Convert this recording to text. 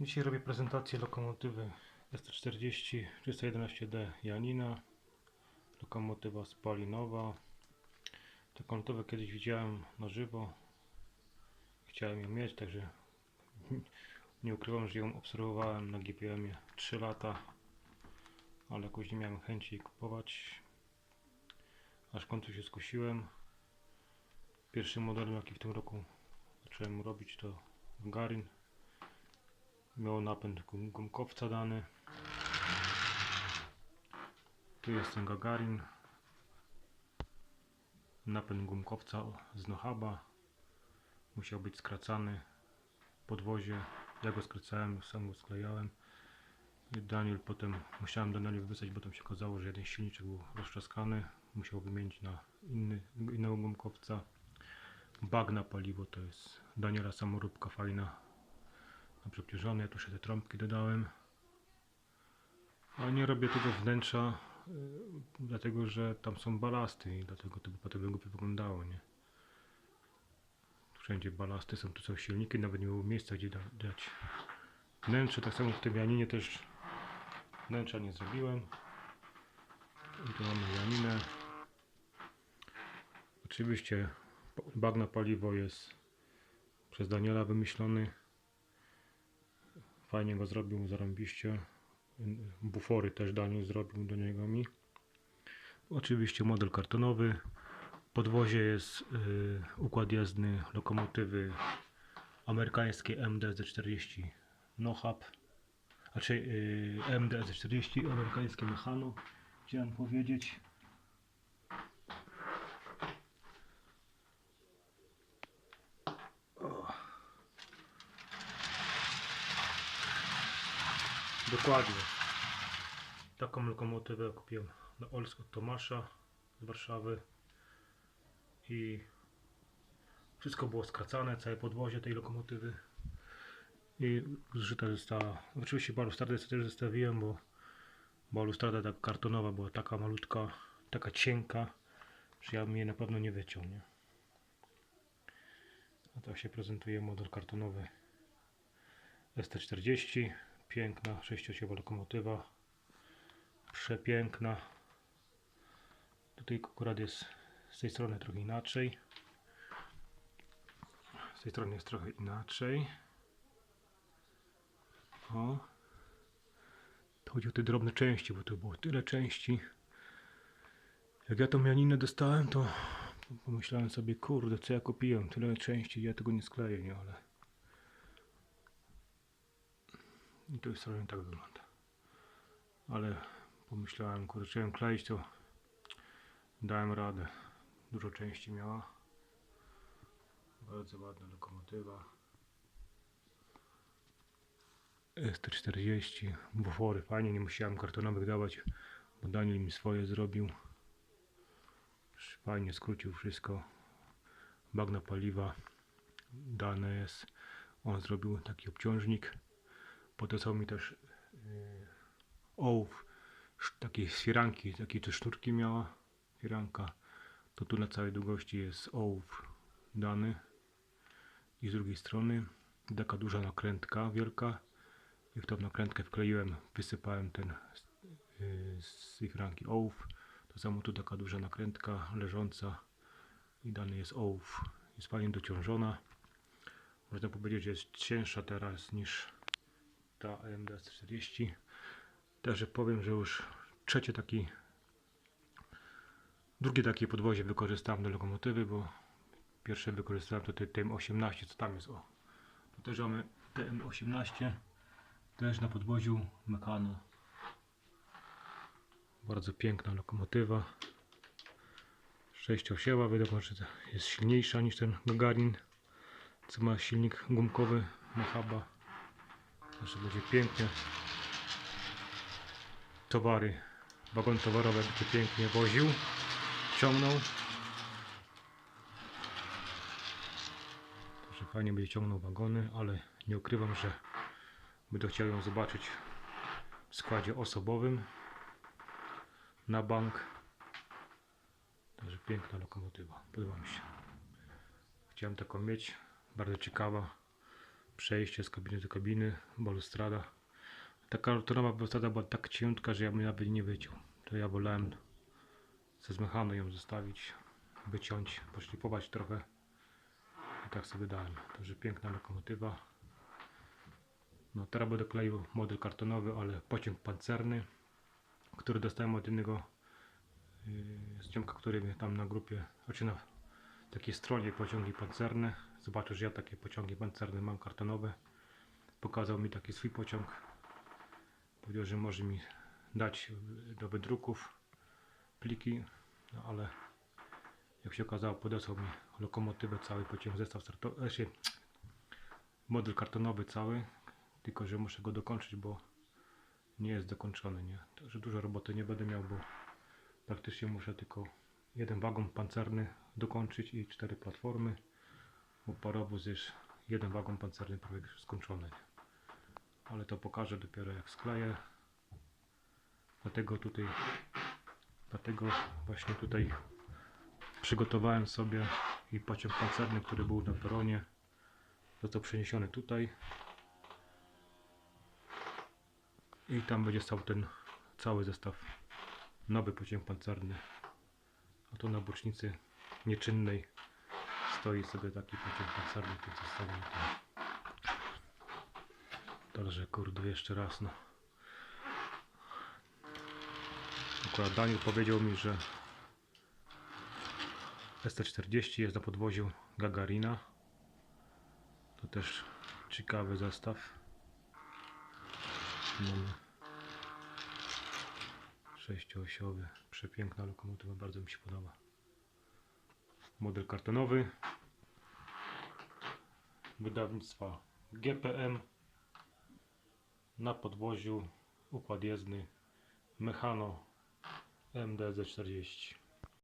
Dzisiaj robię prezentację lokomotywy ST40 311D Janina. Lokomotywa spalinowa. Taką lotowę kiedyś widziałem na żywo. Chciałem ją mieć, także nie ukrywam, że ją obserwowałem na GPM-ie 3 lata, ale jakoś nie miałem chęci jej kupować. Aż w końcu się skusiłem. Pierwszym modelem, jaki w tym roku zacząłem robić, to Garin. Miał napęd gum- gumkowca dany. Tu jest ten Gagarin. Napęd gumkowca z Nohaba. Musiał być skracany. Podwozie. Ja go skracałem, sam go sklejałem. Daniel potem, musiałem Daniel wysłać, bo tam się okazało, że jeden silniczek był roztrzaskany. Musiał wymienić na inny, innego gumkowca. Bag na paliwo to jest Daniela samoróbka fajna przobciążony, ja tu jeszcze te trąbki dodałem. Ale nie robię tego wnętrza, y, dlatego że tam są balasty i dlatego to by potem głupio wyglądało, nie? Wszędzie balasty są, tu są silniki, nawet nie było miejsca gdzie da, dać wnętrze, tak samo w tym Janinie też wnętrza nie zrobiłem. I tu mamy Janinę. Oczywiście bag na paliwo jest przez Daniela wymyślony. Fajnie go zrobił, zarąbiście. Bufory też Daniel zrobił do niego mi. Oczywiście model kartonowy. Podwozie jest y, układ jezdny lokomotywy amerykańskiej MDZ-40 Nohab. Znaczy y, MDZ-40 amerykańskie Mechano. Chciałem powiedzieć. Dokładnie. Taką lokomotywę kupiłem na Olsk od Tomasza z Warszawy. I wszystko było skracane, całe podwozie tej lokomotywy. I zużyta została. Oczywiście balustradę też zostawiłem, bo balustrada tak kartonowa była taka malutka, taka cienka, że ja bym jej na pewno nie wyciął. Nie? A tak się prezentuje model kartonowy ST40. Piękna sześciosiowa lokomotywa. Przepiękna. Tutaj akurat jest z tej strony trochę inaczej. Z tej strony jest trochę inaczej. O. To chodzi o te drobne części, bo tu było tyle części. Jak ja tą Janinę dostałem, to pomyślałem sobie, kurde, co ja kupiłem, tyle części, ja tego nie skleję, nie, ale... I to jest trochę tak wygląda. Ale pomyślałem, kurczę, chciałem kleić, to dałem radę. Dużo części miała. Bardzo ładna lokomotywa. ST40, bufory, fajnie, nie musiałem kartonowych dawać, bo Daniel mi swoje zrobił. Fajnie skrócił wszystko. Bagna paliwa dane jest. On zrobił taki obciążnik. Podesłał mi też yy, ołów, z firanki, takie też sznurki miała firanka. To tu na całej długości jest ołów dany. I z drugiej strony taka duża nakrętka wielka. I w tą nakrętkę wkleiłem, wysypałem ten yy, z tej firanki ołów. To samo tu taka duża nakrętka leżąca i dany jest ołów. Jest fajnie dociążona. Można powiedzieć, że jest cięższa teraz niż ta AMD 40 Także powiem, że już trzecie taki drugie takie podwozie wykorzystałem do lokomotywy, bo pierwsze wykorzystałem to te TM18, co tam jest o. Tu też mamy TM18 też na podwoziu Mekano. Bardzo piękna lokomotywa. Sześciosiowa, wiadomo, że jest silniejsza niż ten Gagarin, co ma silnik gumkowy Mahaba. Także będzie pięknie. Towary, wagon towarowy będzie pięknie woził, ciągnął. Także fajnie będzie ciągnął wagony, ale nie ukrywam, że będę chciał ją zobaczyć w składzie osobowym na bank. Także piękna lokomotywa, podoba mi się. Chciałem taką mieć, bardzo ciekawa. Przejście z kabiny do kabiny, balustrada. Ta kartonowa balustrada była tak ciężka, że ja bym nawet nie wyciął. To ja wolałem ze zmechanu ją zostawić, wyciąć, poszlifować trochę. I tak sobie dałem. Także piękna lokomotywa. No teraz będę kleił model kartonowy, ale pociąg pancerny, który dostałem od innego yy, ziomka, który tam na grupie, znaczy na takiej stronie pociągi pancerne. Zobaczył, że ja takie pociągi pancerne mam kartonowe. Pokazał mi taki swój pociąg. Powiedział, że może mi dać do wydruków pliki, no ale jak się okazało, podesłał mi lokomotywę, cały pociąg, zestaw startowy, znaczy model kartonowy cały, tylko że muszę go dokończyć, bo nie jest dokończony, nie? Także dużo roboty nie będę miał, bo praktycznie muszę tylko jeden wagon pancerny dokończyć i cztery platformy, parowóz jest jeden wagon pancerny prawie już skończony. Ale to pokażę dopiero jak skleję. Dlatego tutaj, dlatego właśnie tutaj przygotowałem sobie i pociąg pancerny, który był na peronie, został przeniesiony tutaj. I tam będzie stał ten cały zestaw, nowy pociąg pancerny. A tu na bocznicy nieczynnej stoi sobie taki pociąg pancerny, który zostawiam tam. Także kurde, jeszcze raz no. Akurat Daniel powiedział mi, że ST40 jest na podwoziu Gagarina. To też ciekawy zestaw. Mamy sześcioosiowy, przepiękna lokomotywa, bardzo mi się podoba. Model kartonowy wydawnictwa GPM na podwoziu układ jezdny Mechano MDZ40